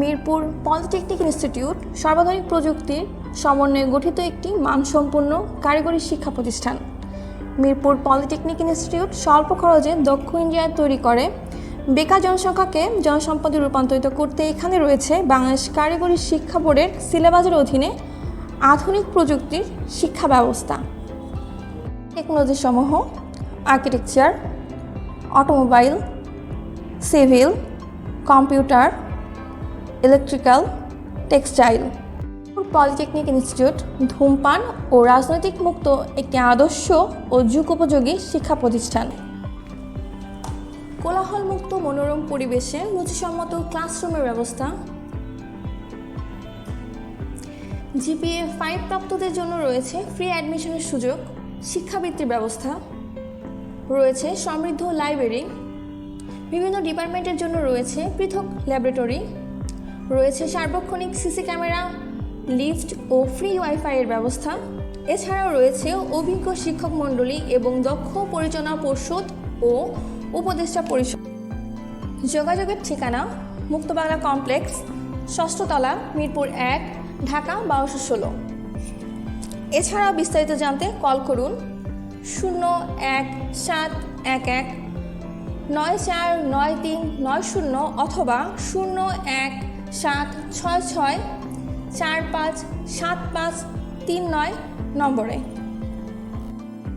Mirpur polytechnic institute সর্বাধুনিক প্রযুক্তির সমন্বয়ে গঠিত একটি মানসম্পন্ন কারিগরি শিক্ষা প্রতিষ্ঠান। মিরপুর পলিটেকনিক ইনস্টিটিউট স্বল্প খরচে দক্ষ ইঞ্জিনিয়ার তৈরি করে। বেকার জনসংখ্যাকে জনসম্পদে রূপান্তরিত করতে এখানে রয়েছে বাংলাদেশ কারিগরি শিক্ষা বোর্ডের সিলেবাসের অধীনে আধুনিক প্রযুক্তির শিক্ষা ব্যবস্থা। টেকনোলজি সমূহ architecture, automobile, civil, computer electrical textile polytechnic institute ধূমপান ও রাজনৈতিক মুক্ত একটি আদর্শ ও যুগোপযোগী শিক্ষা প্রতিষ্ঠান। কোলাহলমুক্ত মনোরম পরিবেশে রুচিসম্মত ক্লাসরুমের ব্যবস্থা। জিপিএ ফাইভ প্রাপ্তদের জন্য রয়েছে ফ্রি অ্যাডমিশনের সুযোগ, শিক্ষাবৃত্তির ব্যবস্থা। রয়েছে সমৃদ্ধ লাইব্রেরি বিভিন্ন ডিপার্টমেন্টের জন্য রয়েছে পৃথক ল্যাবরেটরি রয়েছে সার্বক্ষণিক সিসি ক্যামেরা, লিফট ও ফ্রি ওয়াইফাই এর ব্যবস্থা। এছাড়াও রয়েছে অভিজ্ঞ শিক্ষক মণ্ডলী এবং দক্ষ পরিচালনা পর্ষদ ও উপদেষ্টা পরিষদ। যোগাযোগের ঠিকানা মুক্তবাংলা কমপ্লেক্স, ষষ্ঠতলা, মিরপুর এক, ঢাকা বারোশো ষোলো। এছাড়াও বিস্তারিত জানতে কল করুন শূন্য এক সাত এক এক, নয় চার নয় তিন নয় শূন্য অথবা শূন্য এক সাত ছয় ছয় চার পাঁচ সাত পাঁচ তিন নয় নম্বরে।